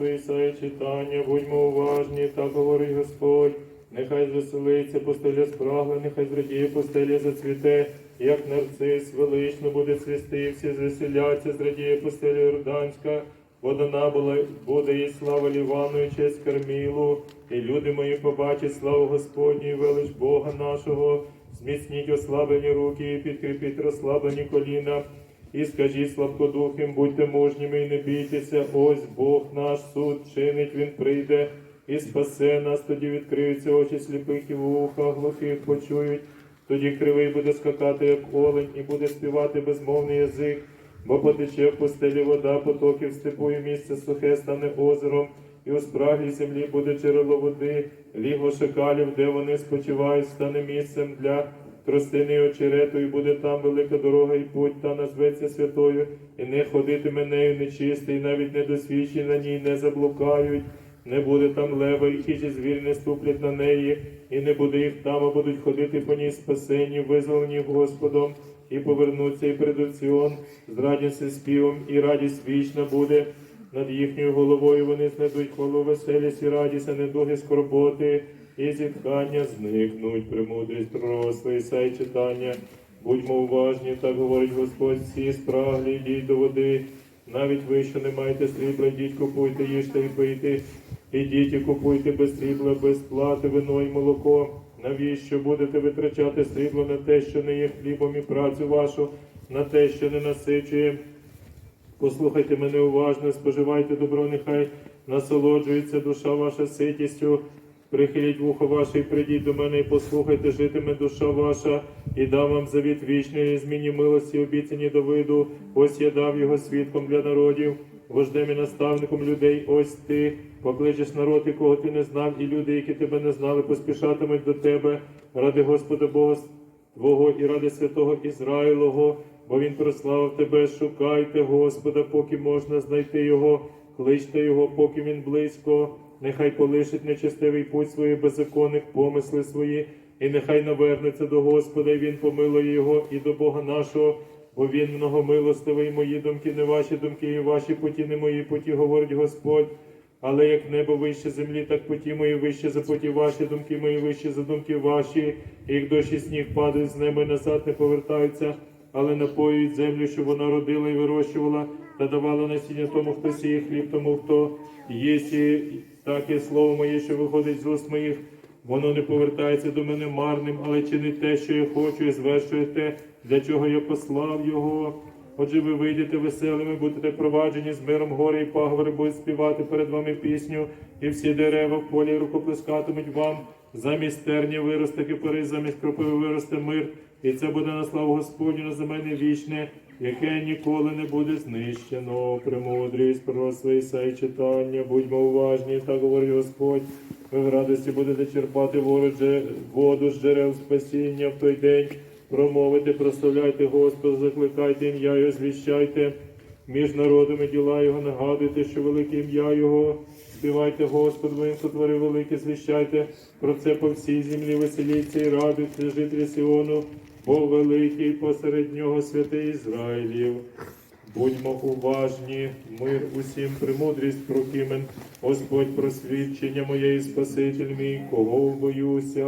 Ісаї читання, будьмо уважні, так говорить Господь. Нехай звеселиться постеля спрагла, нехай зрадіє постеля зацвіте, як нарцис, велично буде цвісти, всі звеселяться, зрадіє постеля Йорданська, Водана була, буде і слава Лівану, і честь Кармілу, і люди мої побачать славу Господню, і велич Бога нашого, зміцніть ослаблені руки, і підкріпіть розслаблені коліна. І скажіть слабкодухим, будьте мужніми і не бійтеся, ось Бог наш суд чинить, Він прийде і спасе нас, тоді відкриються очі сліпих і вуха, глухих почують. Тоді кривий буде скакати, як олень, і буде співати безмовний язик, бо потече в пустелі вода, потоків степу, і місце сухе стане озером, і у спраглій землі буде джерело води, ліго шакалів, де вони спочивають, стане місцем для тростини очерету, і буде там велика дорога і путь, та назветься святою, і не ходитиме нею нечистий, навіть недосвідчені на ній не заблукають. Не буде там лева, і хижі звір не ступлять на неї, і не буде їх там, а будуть ходити по ній спасені, визволені Господом, і повернуться, і придуть Сіон радістю співом, і радість вічна буде над їхньою головою. Вони знайдуть хвалу веселість і радість, а недуги скорботи, і зітхання зникнуть, премудрість пророцтва Ісай читання. Будьмо уважні, так говорить Господь, всі спраглі, йдіть до води. Навіть ви, що не маєте срібла, йдіть, купуйте, їжте і пийте. Ідіть і купуйте без срібла, без плати, вино і молоко. Навіщо будете витрачати срібло на те, що не є хлібом і працю вашу, на те, що не насичує? Послухайте мене уважно, споживайте добро, нехай насолоджується душа ваша ситістю. Прихиліть вухо ваше і прийдіть до мене, і послухайте, житиме душа ваша, і дам вам завіт вічний, і зміні милості, обіцяні Давиду. Ось я дав його свідком для народів, вождем і наставником людей. Ось ти покличеш народ, якого ти не знав, і люди, які тебе не знали, поспішатимуть до тебе ради Господа Бога Твого і ради святого Ізраїлого, бо він прославив тебе. Шукайте Господа, поки можна знайти його, кличте його, поки він близько. Нехай полишить нечестивий путь свої беззаконних помисли свої, і нехай навернеться до Господа, і він помилує його і до Бога нашого, бо він многомилостивий, мої думки, не ваші думки, і ваші путі, не мої путі, говорить Господь. Але як небо вище землі, так путі мої вище за путі ваші, думки мої вище за думки ваші, і як дощ і сніг падають з неба і назад не повертаються, але напоюють землю, що вона родила і вирощувала, та давала насіння тому, хто сіє хліб, тому хто їсть, так і слово моє, що виходить з уст моїх, воно не повертається до мене марним, але чинить те, що я хочу, і звершує те, для чого я послав його. Отже, ви вийдете веселими, будете проваджені з миром гори і пагори, будуть співати перед вами пісню, і всі дерева в полі рукоплескатимуть вам. Замість терні виросте кипари, замість кропиви виросте мир, і це буде на славу Господню на земельне вічне, яке ніколи не буде знищено. Премудрість про своє і читання, будьмо уважні, так говорить Господь. Ви в радості будете черпати вороже- воду з джерел спасіння в той день. Промовити, прославляйте Господа, закликайте ім'я Його, звіщайте між народами діла Його, нагадуйте, що велике ім'я Його. Співайте Господу, Він сотворив велике, звіщайте про це по всій землі, веселіться і радуйте, жителі Сіону, бо великий посеред нього святий Ізраїлів. Будьмо уважні, мир усім, премудрість прокимен, Господь просвідчення моє і Спаситель мій, кого боюся.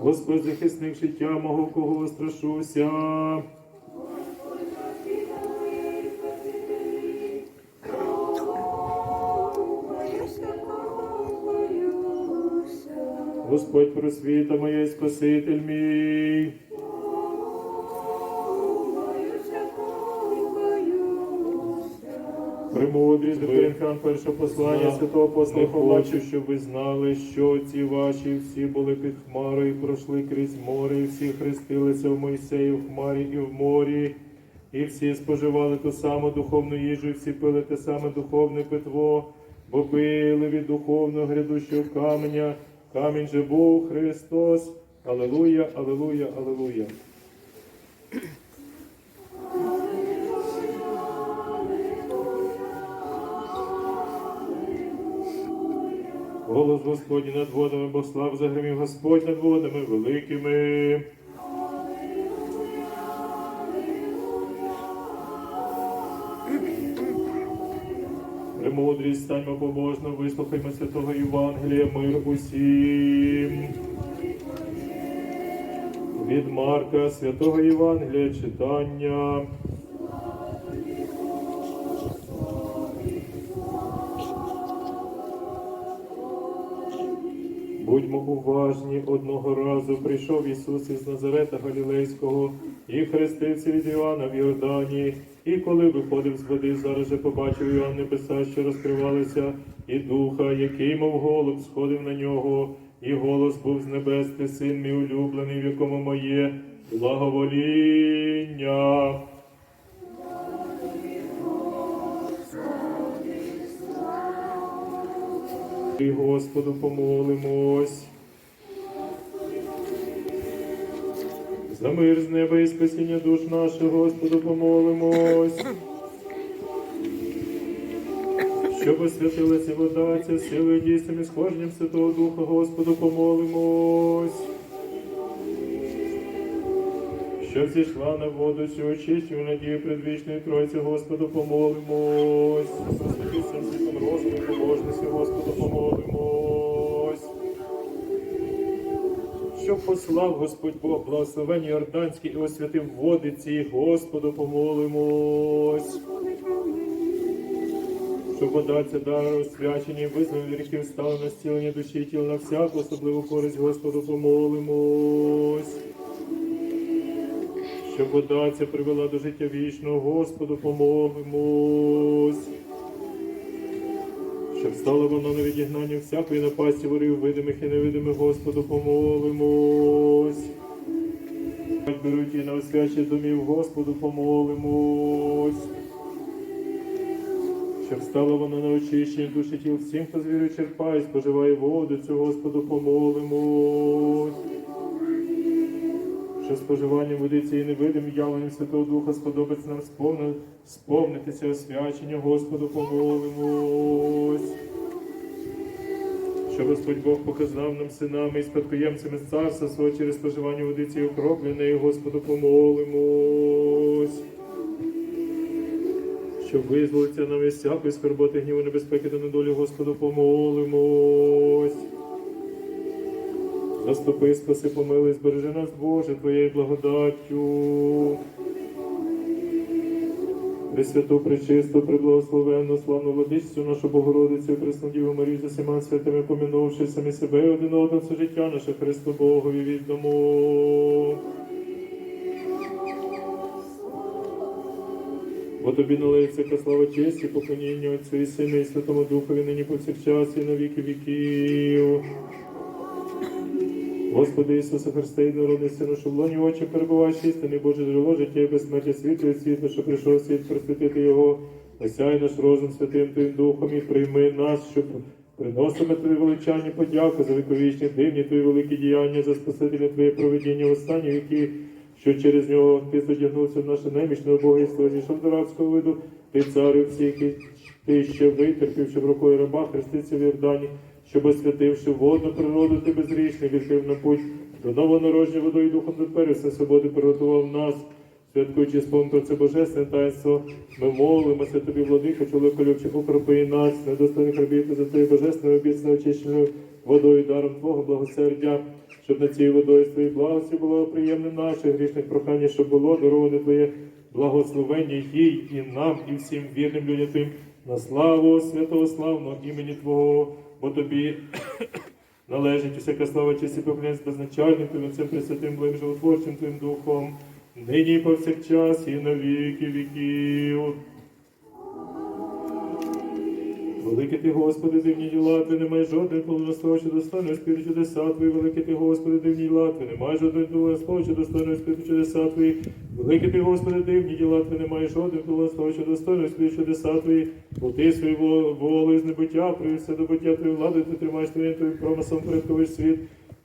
Господь, захисник життя мого, кого страшуся. Господь просвіта моя і Спаситель мій. Премудрість до перше послання святого апостола побачив, щоб ви знали, що ці ваші всі були під хмарою, пройшли крізь море, і всі хрестилися в Мойсеї в хмарі і в морі, і всі споживали ту саму духовну їжу, і всі пили те саме духовне питво, бо пили від духовного грядущого каменя. Камінь же був Христос. Алелуя, алелуя, алелуя. Голос Господній над водами, бо слав загримів Господь над водами великими. Премудрість, станьмо побожно, вислухаймо святого Євангелія, мир усім. Від Марка, святого Євангелія читання. Будьмо уважні, одного разу прийшов Ісус із Назарета Галілейського і хрестився від Іоанна в Йордані. І коли виходив з води, зараз же побачив Іоанн небеса, що розкривалися, і духа, який, мов голуб, сходив на нього, і голос був з небес, ти син мій улюблений, в якому моє благовоління. І Господу помолимось. За мир з неба і спасіння душ наших, Господу помолимось. Щоб освятилася вода, ця силою дійсним і схожнім Святого Духа, Господу помолимось. Щоб зійшла на воду цю очищу надію предвічної Тройці, Господу помолимось. Святим світом розуму і побожності, Господу помолимось. Щоб послав Господь Бог благословені Йорданські і освятив води ці, Господу помолимось. Щоб вода ця дар освячені, від гріхів стала на зцілення душі і тіла на всяку особливу користь, Господу помолимось. Щоб вода ця привела до життя вічного, Господу помолимось. Щоб стало воно на відігнання всякої напасті ворів, видимих і невидимих, Господу помолимось. Беруть і на освячі домів, Господу помолимось. Щоб стало воно на очищення душі тіл всім, хто з черпає, споживає воду, цю Господу помолимось. Що споживання води цієї невидимі явленням Святого Духа сподобається нам сповни, сповнитися освячення, Господу помолимось. Що Господь Бог показав нам синами і спадкоємцями царства свого через споживання води цієї окропленої, Господу помолимось. Щоб визволитися нам із всякої скорботи, гніву, небезпеки та недолі, Господу помолимось. Заступи, спаси, помилуй, збережи нас, Боже, Твоєю благодаттю. Пресвяту, пречисту, преблагословенну, славну владичцю, нашу Богородицю, Христу Діву Марію, за всіма святими помінувши самі себе і один одного все життя наше Христу Богові віддамо. Бо тобі налиться яка слава честь і поклоніння Отцю і Сину і Святому Духові, нині повсякчас і на віки віків. Господи Ісусе Христе, і народний сину, що в лоні очі перебуваєш істини, Боже джерело життя і безсмертя світу і світло, що прийшов світ просвітити його. Осяй наш розум святим Твоїм Духом і прийми нас, щоб приносимо Тобі величання подяку за віковічні дивні Твої великі діяння, за спасителя Твоє проведіння в останні віки, що через нього Ти задягнувся в наше немічне убогіство, зійшов до рабського виду, Ти царю всіх, ти ще витерпів, щоб рукою раба хреститься в Йордані, щоб освятивши водну природу, ти безрічний відкрив на путь до новонародження водою духом тепер все свободи приготував нас. Святкуючи спонту це божественне таїнство, ми молимося тобі, владико, чоловіко любчих укропи нас, недостойних робіти за твоєю божественною обіцяною очищеною водою, даром Твого благосердя, щоб на цій водою з твоєї благості було приємне наше грішних прохання, щоб було дароване Твоє благословення їй і нам, і всім вірним людям Твоїм, на славу святого славного імені Твого, бо тобі належить усяка слава честь і поклянець безначальним Твоїм Отцем Пресвятим, благим животворчим Твоїм Духом, нині і повсякчас, і на віки віків. Великий ти, Господи, дивні діла, ти немає жодної полонослова, що достойно спіру чудеса твої, великий ти, Господи, дивні діла, ти немає жодної полонослова, що достойно спіру чудеса твої, великий ти, Господи, дивні діла, ти немає жодної полонослова, що достойно спіру чудеса твої, бо ти свою волю- з небуття, привівся до буття твою владу, ти тримаєш твоїм твоїм промислом порядковий світ,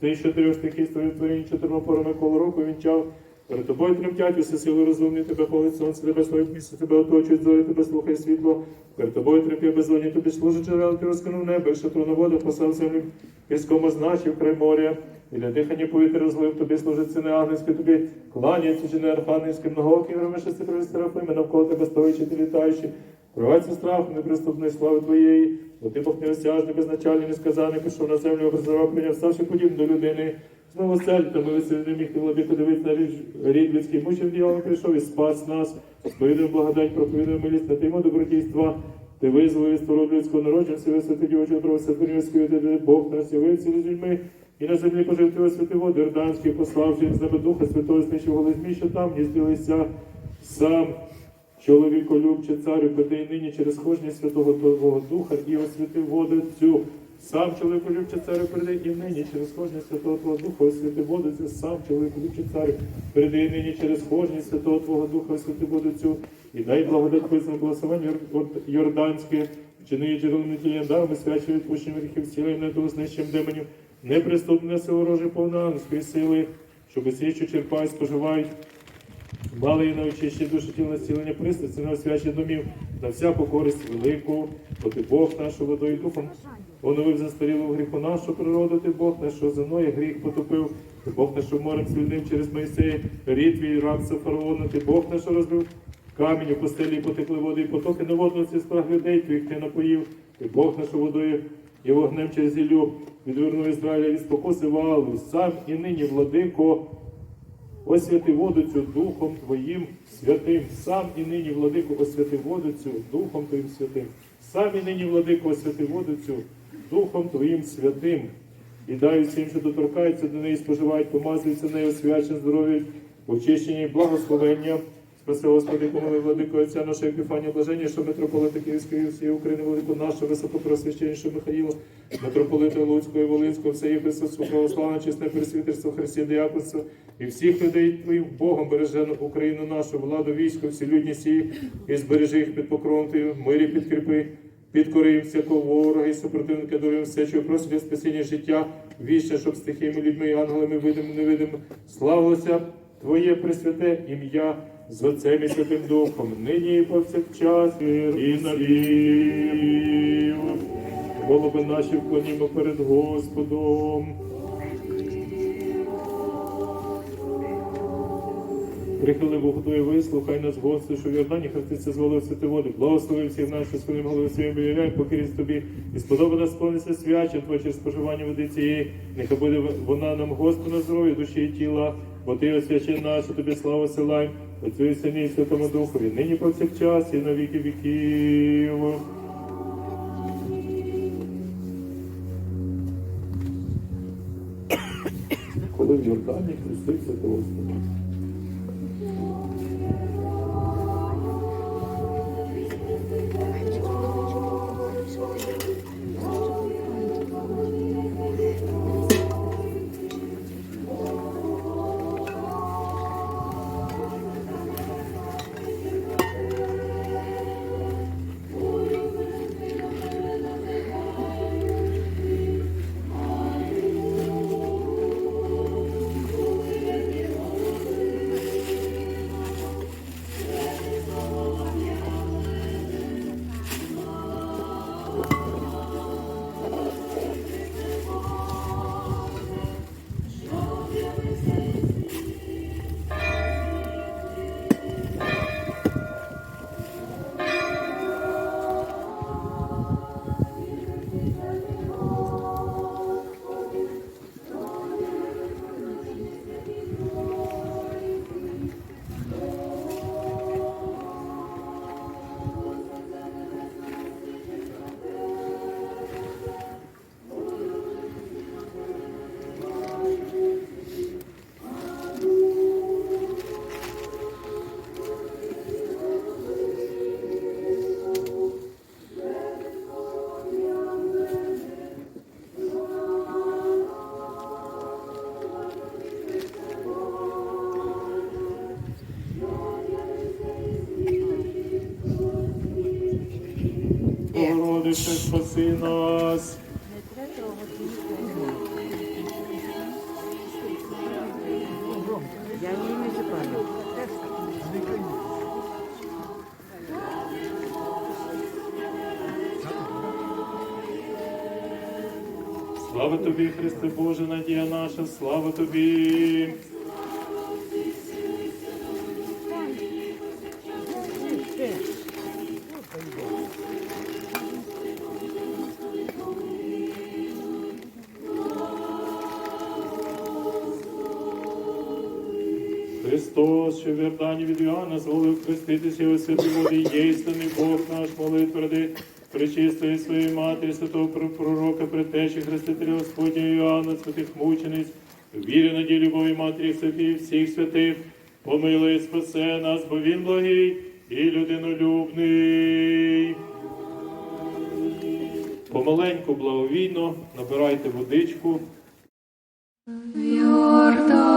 ти що трьох стихій твоїм творінь чотирма порами коло року вінчав, Перед тобою тремтять усе сили розумні, тебе полить сонце, тебе своє місце, тебе оточують зорі, тебе слухає світло. Перед тобою тремтє безодні, тобі служить джерел, ти розкинув небо, що на воду посав землю, піском означив край моря. І для дихання повітря розлив, тобі служить сини ангельські, тобі кланяється жени архангельські, многокі громи шести серафими, навколо тебе стоячи, ти літаючи. Провадься страху неприступної слави твоєї, бо ти Бог неосяжний, безначальний, несказаний, пішов на землю, образував, прийняв, ставши подібним до людини. Знову сельтами веселі не міг ти владико дивитися на рід- людський. Мучив діялом прийшов і спас нас. Сповідуємо благодать, проповідуємо милість, на тему добродійства. Ти визволив пород людського народження, все висвяти дівочого про святинівської, ти Бог нас явився з людьми. І на землі ти святий води Орданський, пославши з неба Духа Святого, знищив голизмі, що там гніздилися сам. Чоловіколюбче царю, і нині через кожні святого Твого Духа і освятив воду цю. Сам чоловіколюбче царю передай і нині через кожні святого Твого Духа освятив воду цю. Сам чоловіколюбче царю передай і нині через кожні святого Твого Духа освятив воду цю. І дай благодать писане благословення Йорданське, вчини джерелом неділення дарами, свячі відпущення гріхів, цілим не того знищим демонів, неприступне сило рожі повна ангельської сили, щоб усі, що черпають, споживають, Мали і на очищі душі тіл націлення пристрасті на освячення домів, на всяку користь велику, бо ти Бог нашу водою духом. Оновив застарілу гріху нашу природу, ти Бог наш, що земною гріх потопив, ти Бог наш, що морем звільнив через Моїсея, рід твій рабця фараона, ти Бог наш, що розбив камінь у пустелі, і потекли води, і потоки на водноці спраг людей твоїх ти напоїв, ти Бог нашу водою і вогнем через Ілю відвернув Ізраїля від спокуси валу, сам і нині, владико, Освяти воду цю Духом Твоїм святим, сам і нині, владику, освяти воду цю Духом Твоїм святим, сам і нині, владику, освяти воду цю Духом Твоїм святим. І дай всім, що доторкаються до неї, споживають, помазуються нею, освячені, здоров'я, очищені, і благословення. Спаси, Господи, помоли владику Отця нашого Епіфанія Блаження, що митрополита Київської всієї України, владику нашого високопросвященнішого Михаїла, митрополита Луцького і Волинського, все єпископство, православне, чесне пресвітерство, Христі, діяконство і всіх людей Твоїм Богом бережену Україну нашу, владу, військо, всі людні сії, і збережи їх під покровом Твоїм, мирі підкріпи, підкори ко ворога і супротивника дорим все, що просить для спасіння життя, вічне, щоб з тихими людьми і ангелами видимо, невидимо, славилося Твоє пресвяте ім'я з Отцем і Святим Духом, нині і повсякчас, і на. Голови наші вклонімо перед Господом. Прихили Твоє вислухай нас, Господи, що в Йордані хреститься з воли святи води. Благослови всіх нас, що своїм голови своїм виявляй, покірість тобі. І сподобана сповниться свяча Твоє споживання води цієї. Нехай буде вона нам, Господи, на здоров'я душі і тіла, бо Ти освячи нашу, тобі славу силай, Отцю Сині і Святому Духові, нині повсякчас і на віки віків. Коли в Йордані хреститься Господи. Ісусе, спаси нас. Я її не запалю. Слава тобі, Христе Боже, надія наша, слава тобі. Христос, що в Йордані від Іоанна зволив хреститися у святій воді, єстиний Бог наш молитв причистої своєї матері, святого пророка, предтечі, хрестителя Господня Іоанна, святих мучениць, вірі надій любові матері святій, всіх святих, помилуй, спасе нас, бо він благий і людинолюбний. Помаленьку, благовійно, набирайте водичку. В Йордані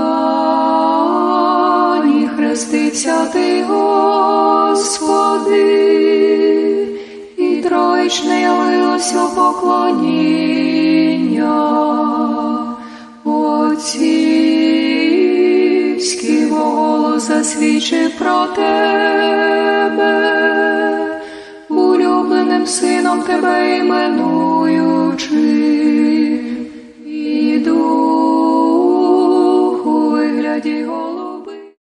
ти, Господи, і троєчне явилося поклоніння. Отцівський голос засвідчив про тебе, улюбленим сином тебе іменуючи. І дух